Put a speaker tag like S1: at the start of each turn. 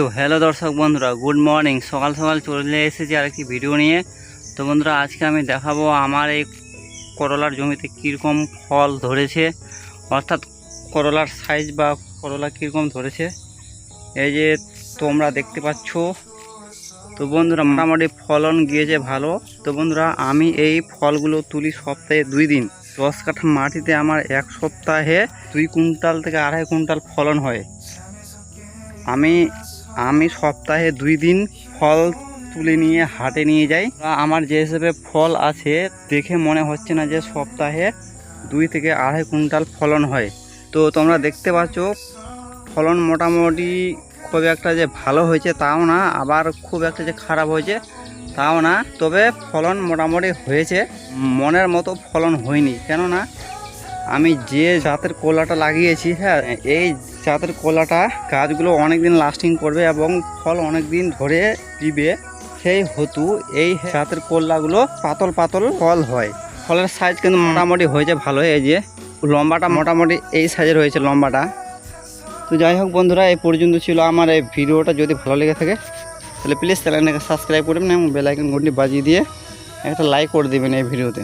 S1: তো হ্যালো দর্শক বন্ধুরা গুড মর্নিং সকাল সকাল চলে এসেছি আর একটি ভিডিও নিয়ে। তো বন্ধুরা, আজকে আমি দেখাবো আমার এই করলার জমিতে কীরকম ফল ধরেছে, অর্থাৎ করলার সাইজ বা করলা কীরকম ধরেছে। এই যে তোমরা দেখতে পাচ্ছ, তো বন্ধুরা, মোটামুটি ফলন গিয়েছে ভালো। তো বন্ধুরা, আমি এই ফলগুলো তুলি সপ্তাহে দুই দিন। দশ কাঠা মাটিতে আমার এক সপ্তাহে দুই কুইন্টাল থেকে আড়াই কুইন্টাল ফলন হয়। আমি আমি সপ্তাহে দুই দিন ফল তুলে নিয়ে হাটে নিয়ে যাই। আমার যে হিসেবে ফল আছে, দেখে মনে হচ্ছে না যে সপ্তাহে দুই থেকে আড়াই কুইন্টাল ফলন হয়। তো তোমরা দেখতে পাচ্ছ, ফলন মোটামুটি খুব একটা যে ভালো হয়েছে তাও না, আবার খুব একটা যে খারাপ হয়েছে তাও না। তবে ফলন মোটামুটি হয়েছে, মনের মতো ফলন হয়নি। কেননা, আমি যে জাতের কলাটা লাগিয়েছি হ্যাঁ এই জাতের কলাটা গাছগুলো অনেক দিন লাস্টিং করবে এবং ফল অনেক দিন ধরে দিবে। সেই হতু এই জাতের কলাগুলো পাতল পাতল ফল হয়। ফলের সাইজ কিন্তু মোটামুটি হয়েছে ভালো এই যে লম্বাটা মোটামুটি এই সাইজের হয়েছে লম্বাটা। তো যাই হোক বন্ধুরা, এই পর্যন্ত ছিল আমার এই ভিডিওটা। যদি ভালো লেগে থাকে, তাহলে প্লিজ চ্যানেলটাকে সাবস্ক্রাইব করবেন এবং বেলাইকন ঘন্টি বাজিয়ে দিয়ে একটা লাইক করে দেবেন এই ভিডিওতে।